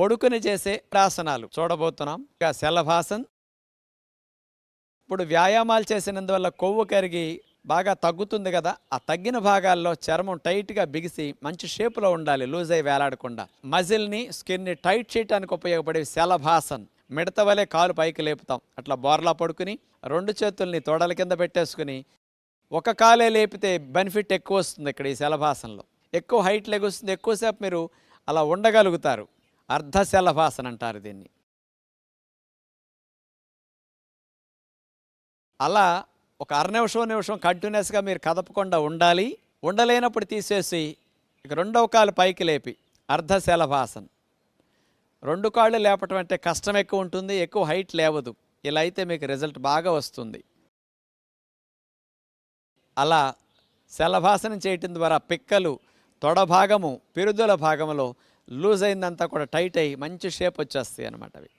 పొడుకుని చేసే ఆసనాలు. చూడబోతున్నాం. ఇక శలభాసన్. ఇప్పుడు వ్యాయామాలు చేసినందువల్ల కొవ్వు కరిగి బాగా తగ్గుతుంది కదా. ఆ తగ్గిన భాగాల్లో చర్మం టైట్గా బిగిసి మంచి షేపులో ఉండాలి. లూజ్ అయి వేలాడకుండా. మజిల్ని స్కిన్ని టైట్ చేయడానికి ఉపయోగపడే శలభాసన్. మిడత వలె కాలు పైకి లేపుతాం. అట్లా బోర్లా పడుకుని రెండు చేతుల్ని తోడల కింద పెట్టేసుకుని ఒక కాలే లేపితే బెనిఫిట్ ఎక్కువ వస్తుంది ఇక్కడ ఈ శలభాసనలో. ఎక్కువ హైట్ లెగుస్తుంది. ఎక్కువసేపు మీరు అలా ఉండగలుగుతారు. అర్ధశలభాసన అంటారు దీన్ని. అలా ఒక అర నిమిషం నిమిషం కంటిన్యూస్గా మీరు కదపకుండా ఉండాలి. ఉండలేనప్పుడు తీసేసి ఇక రెండవ కాలు పైకి లేపి అర్ధశలభాసన రెండు కాళ్ళు లేపటం అంటే కష్టం ఎక్కువ ఉంటుంది ఎక్కువ హైట్ లేవదు. ఇలా అయితే మీకు రిజల్ట్ బాగా వస్తుంది. అలా శలభాసనం చేయటం ద్వారా పిక్కలు తొడ భాగము పిరుదుల భాగంలో లూజ్ అయిందంతా కూడా టైట్ అయ్యి మంచి షేప్ వచ్చేస్తాయి అనమాట అవి.